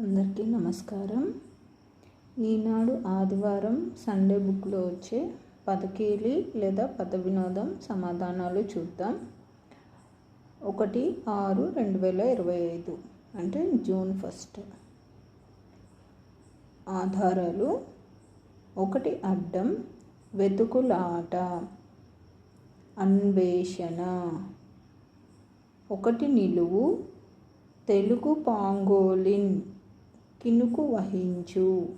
అందరికీ నమస్కారం. ఈనాడు ఆదివారం సండే బుక్లో వచ్చే పదకీలి లేదా పద వినోదం సమాధానాలు చూద్దాం. ఒకటి ఆరు రెండు వేల ఇరవై ఐదు అంటే జూన్ ఫస్ట్. ఆధారాలు ఒకటి అడ్డం వెతుకులాట అన్వేషణ. ఒకటి నిలువు తెలుగు పాంగోలిన్. కినుకు వహించు.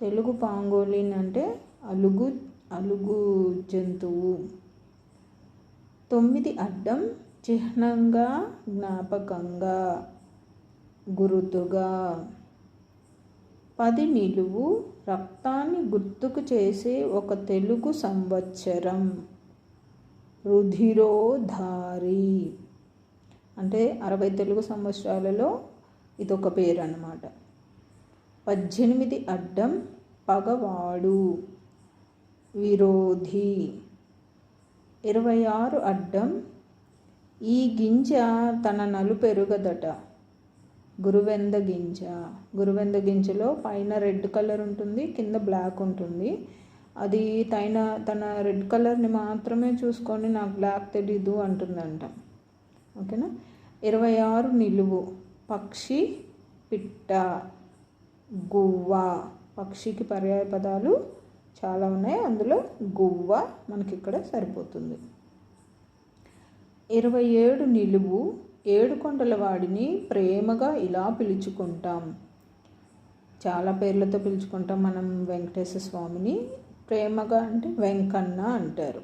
తెలుగు పాంగోలిన్ అంటే అలుగు అలుగు జంతువు. తొమ్మిది అడ్డం చిహ్నంగా జ్ఞాపకంగా గురుతుగా. పది నిలువు రక్తాన్ని గుర్తుకు చేసే ఒక తెలుగు సంవత్సరం. రుధిరోధారి. అంటే అరవై తెలుగు సంవత్సరాలలో ఇదొక పేరు అన్నమాట పద్దెనిమిది అడ్డం పగవాడు. విరోధి. ఇరవై ఆరు అడ్డం ఈ గింజ తన నలుపెరుగదట. గురువెంద గింజ. గురువెంద గింజలో పైన రెడ్ కలర్ ఉంటుంది కింద బ్లాక్ ఉంటుంది. అది తైన తన రెడ్ కలర్ని మాత్రమే చూసుకొని నాకు బ్లాక్ తెలీదు అంటుందంట. ఓకేనా? ఇరవై ఆరు నిలువు. పక్షి పిట్ట. గువ్వ. పక్షికి పర్యాయ పదాలు చాలా ఉన్నాయి. అందులో గువ్వ మనకి ఇక్కడ సరిపోతుంది. ఇరవై ఏడు నిలువు ఏడు కొండల వాడిని ప్రేమగా ఇలా పిలుచుకుంటాం. చాలా పేర్లతో పిలుచుకుంటాం మనం వెంకటేశ్వర స్వామిని. ప్రేమగా అంటే వెంకన్న అంటారు.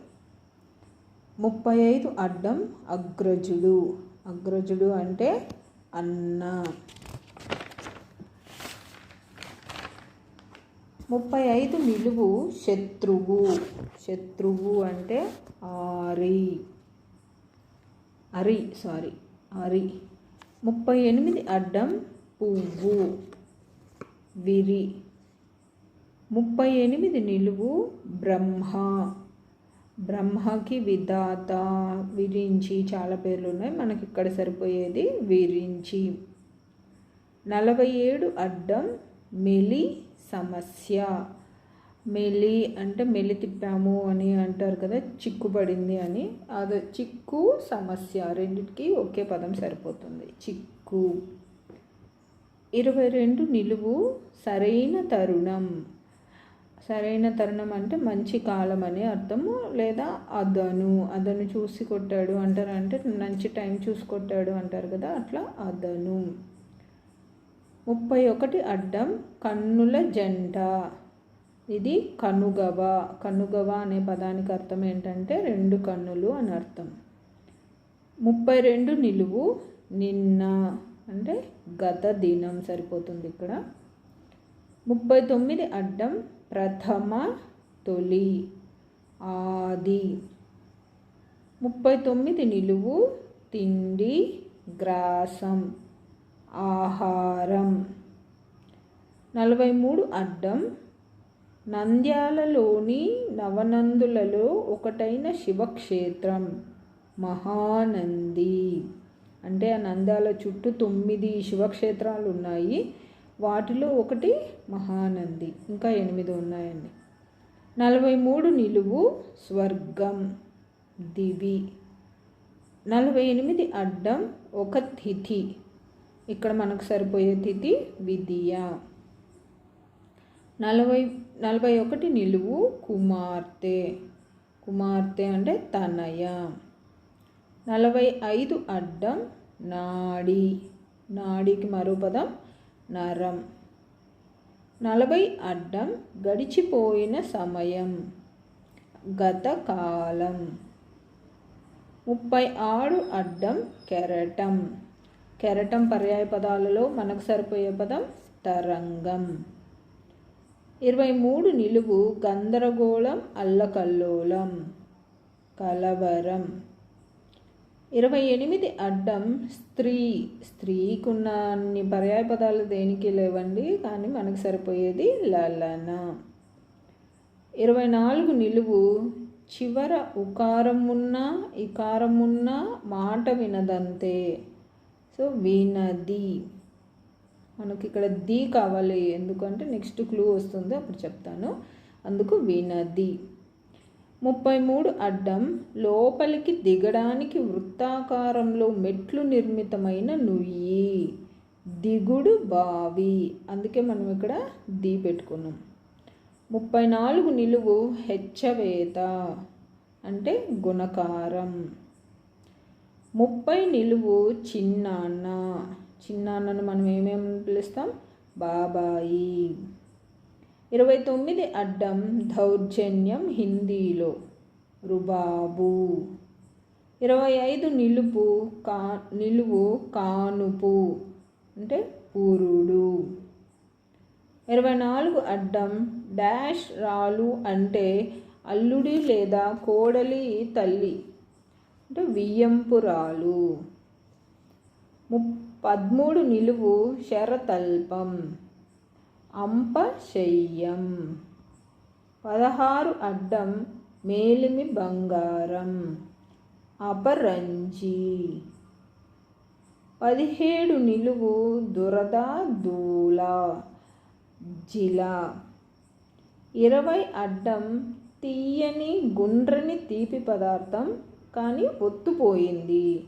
ముప్పై ఐదు అడ్డం అగ్రజుడు. అగ్రజుడు అంటే అన్న. ముప్పై ఐదు నిలువు శత్రువు. శత్రువు అంటే ఆరి. అరి సారీ అరి. ముప్పై ఎనిమిది అడ్డం పువ్వు. విరి. ముప్పై ఎనిమిది నిలువు బ్రహ్మ. బ్రహ్మకి విధాత విరించి చాలా పేర్లు ఉన్నాయి. మనకి ఇక్కడ సరిపోయేది విరించి. నలభై ఏడు అడ్డం మెలి సమస్య. మెలి అంటే మెలి తిప్పాము అని అంటారు కదా చిక్కుపడింది అని. అది చిక్కు సమస్య. రెండింటికి ఒకే పదం సరిపోతుంది. చిక్కు. ఇరవై రెండు నిలువు సరైన తరుణం. సరైన తరుణం అంటే మంచి కాలం అని అర్థము. లేదా అదను. అదను చూసి కొట్టాడు అంటారు. అంటే మంచి టైం చూసి కొట్టాడు అంటారు కదా అట్లా అదను. ముప్పై ఒకటి అడ్డం కన్నుల జంట. ఇది కనుగవ. కనుగవ అనే పదానికి అర్థం ఏంటంటే రెండు కన్నులు అని అర్థం. ముప్పై రెండు నిలువు నిన్న అంటే గత దినం సరిపోతుంది ఇక్కడ. ముప్పై తొమ్మిది అడ్డం ప్రథమ తొలి ఆది. ముప్పై తొమ్మిది నిలువు తిండి గ్రాసం. ఆహారం. నలభై మూడు అడ్డం. నంద్యాలలోని నవనందులలో ఒకటైన శివక్షేత్రం మహానంది. అంటే ఆ నంద్యాల చుట్టూ తొమ్మిది శివక్షేత్రాలు ఉన్నాయి. వాటిలో ఒకటి మహానంది. ఇంకా ఎనిమిది ఉన్నాయండి. నలభై మూడు నిలువు స్వర్గం దివి. నలభై ఎనిమిది అడ్డం ఒక తిథి. ఇక్కడ మనకు సరిపోయే తిథి విద్య నలభై నలభై ఒకటి నిలువు కుమార్తె. కుమార్తె అంటే తనయ. నలభై ఐదు అడ్డం నాడి. నాడికి మరో పదం నరం. నలభై అడ్డం గడిచిపోయిన సమయం. గతకాలం ముప్పై ఆరు అడ్డం కెరటం. కెరటం పర్యాయ పదాలలో మనకు సరిపోయే పదం తరంగం. ఇరవై మూడు నిలువు గందరగోళం అల్లకల్లోలం కలవరం. ఇరవై ఎనిమిది అడ్డం స్త్రీ స్త్రీకున్న అన్ని పర్యాయ పదాలు దేనికి లేవండి కానీ మనకు సరిపోయేది లలన. ఇరవై నాలుగు నిలువు చివర ఉకారం ఉన్న ఇకారం ఉన్న మాట వినదంతే. సో వినది మనకి ఇక్కడ ది కావాలి. ఎందుకంటే నెక్స్ట్ క్లూ వస్తుంది అప్పుడు చెప్తాను. అందుకు వినది ముప్పై మూడు అడ్డం లోపలికి దిగడానికి వృత్తాకారంలో మెట్లు నిర్మితమైన నుయ్యి. దిగుడు బావి. అందుకే మనం ఇక్కడ ది పెట్టుకున్నాం. ముప్పై నాలుగు నిలువు హెచ్చవేత అంటే గుణకారం. ముప్పై నిలువు చిన్నాన్న. చిన్నాన్నను మనం ఏమేమి పిలుస్తాం? బాబాయి. ఇరవై తొమ్మిది అడ్డం దౌర్జన్యం హిందీలో. రుబాబు. ఇరవై ఐదు నిలుపు కా నిలువు కానుపు. అంటే పూరుడు. ఇరవై నాలుగు అడ్డం డాష్ రాలు అంటే అల్లుడి లేదా కోడలి తల్లి. అంటే వియ్యంపురాలు. ము పదమూడు నిలువు శరతల్పం. అంపశయ్యం పదహారు అడ్డం మేలిమి బంగారం. అపరంజి. పదిహేడు నిలువు దురద దూల జిల. ఇరవై అడ్డం తీయని గుండ్రని తీపి పదార్థం కానీ ఒత్తుపోయింది.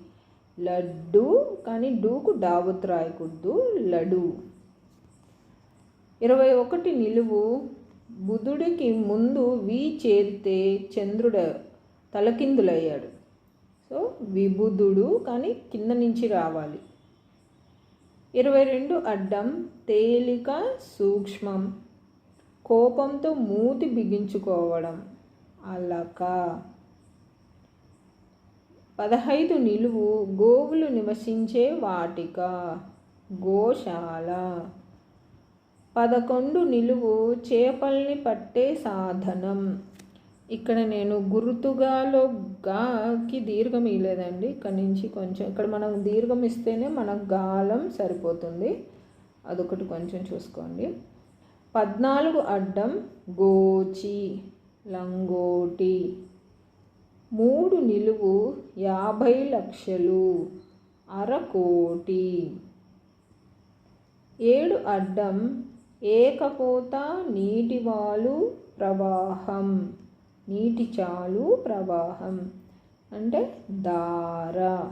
లడ్డు కానీ డూకు డాబుత్ రాయకూడదు. లడు. ఇరవై ఒకటి నిలువు. బుధుడికి ముందు వి చేరితే చంద్రుడు తలకిందులయ్యాడు. సో విబుధుడు కానీ కింద నుంచి రావాలి. ఇరవై రెండు అడ్డం. తేలిక సూక్ష్మం. కోపంతో మూతి బిగించుకోవడం. అలక. పదహైదు నిలువు గోవులు నివసించే వాటిక. గోశాల. పదకొండు నిలువు చేపల్ని పట్టే సాధనం. ఇక్కడ నేను గుర్తుగాలో గాకి దీర్ఘం ఇవ్వలేదండి ఇక్కడ నుంచి కొంచెం ఇక్కడ మనం దీర్ఘం ఇస్తేనే మన గాలం సరిపోతుంది. అదొకటి కొంచెం చూసుకోండి. పద్నాలుగు అడ్డం గోచి లంగోటి. మూడు నిలువు యాభై లక్షలు. అరకోటి ఏడు అడ్డం ఏకపోత నీటివాలు ప్రవాహం. నీటి చాలు ప్రవాహం. అంటే దార.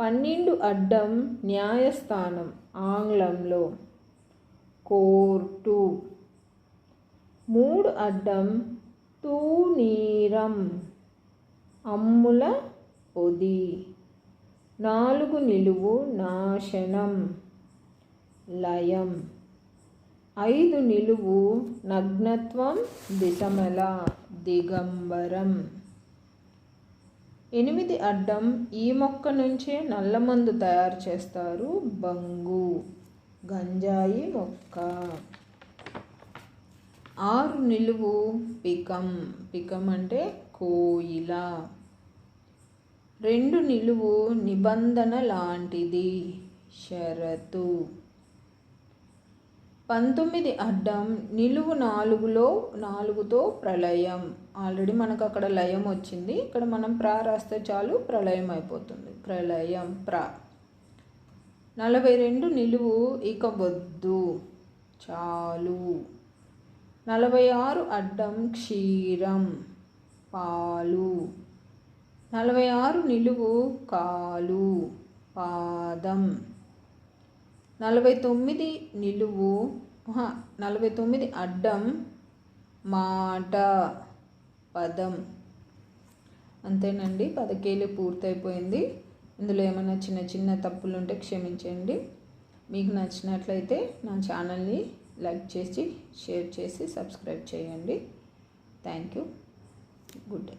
పన్నెండు అడ్డం న్యాయస్థానం ఆంగ్లంలో. కోర్టు. మూడు అడ్డం తూనీరం. అమ్ముల పొది. నాలుగు నిలువు నాశనం. లయం. ఐదు నిలువు నగ్నత్వం దిశమల దిగంబరం. ఎనిమిది అడ్డం ఈ మొక్క నుంచే నల్లమందు తయారు చేస్తారు బంగు. గంజాయి మొక్క. ఆరు నిలువు పికం. పికం అంటే కోయిల. రెండు నిలువు నిబంధన లాంటిది. షరతు. పంతొమ్మిది అడ్డం నిలువు నాలుగులో నాలుగుతో ప్రళయం. ఆల్రెడీ మనకు అక్కడ లయం వచ్చింది. ఇక్కడ మనం ప్రా రాస్తే చాలు ప్రళయం అయిపోతుంది. ప్రళయం ప్రా. నలభై రెండు నిలువు ఇక వద్దు. చాలు. నలభై ఆరు అడ్డం క్షీరం పాలు. నలభై ఆరు నిలువు కాలు పాదం. నలభై తొమ్మిది నిలువు నలభై తొమ్మిది అడ్డం మాట పదం. అంతేనండి పదకేళ్ళు పూర్తయిపోయింది. ఇందులో ఏమైనా చిన్న చిన్న తప్పులు ఉంటే క్షమించండి. మీకు నచ్చినట్లయితే నా ఛానల్ని లైక్ చేసి షేర్ చేసి సబ్స్క్రైబ్ చేయండి. Thank you. Good day.